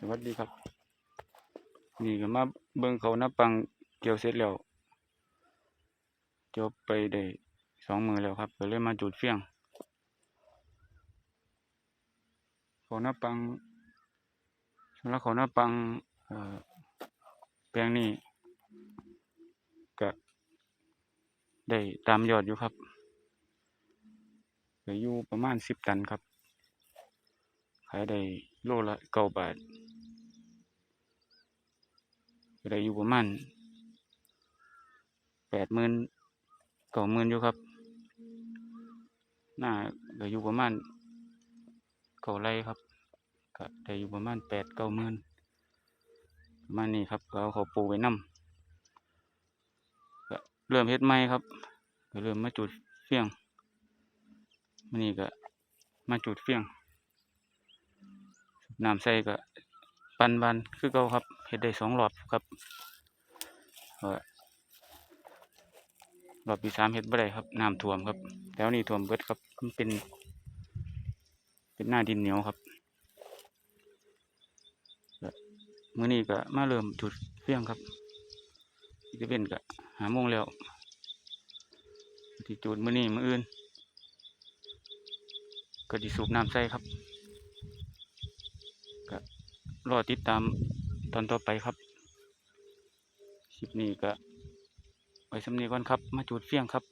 สวัสดีครับ นี่ก็มาเบิ่งเขาหน้าปังเกี่ยวเสร็จแล้วจบไปได้สองมือแล้วครับก็เลยมาจุดเฟียงเขาหน้าปังสำหรับเขาหน้าปังเอ่อแปลงนี้ก็ได้ตามยอดอยู่ครับก็อยู่ประมาณสิบตันครับ ขายได้โลละเก้าบาท ได้อยู่ประมาณแปดหมื่นเก้าหมื่นอยู่ครับ หน้าก็อยู่ประมาณเก้าไรครับก็ได้อยู่ประมาณแปดเก้าหมื่นประมาณนี้ครับก็เอาเขาปลูกไว้นำก็เริ่มเฮ็ดใหม่ครับก็เริ่มมาจุดเฟียงมันนี้ก็มาจุดเฟียงน้ำใส่ก็ปันบันคือเก่าครับ เฮ็ดได้สองรอบครับรอบที่สามเฮ็ดบ่ได้ครับน้ำท่วมครับแถวนี้ท่วมเบิดครับมันเป็น เป็นหน้าดินเหนียวครับมื้อนี้ก็มาเริ่มจุดเฟียงครับจะเป็นก็หาโมงแล้วที่จุดมื้อนี้มื้ออื่น ก็สิสูบน้ำใส่ครับรอติดตาม ตอนต่อไปครับคลิปนี้ก็ไว้สำนีก่อนครับ มาจุดเฟียงครับ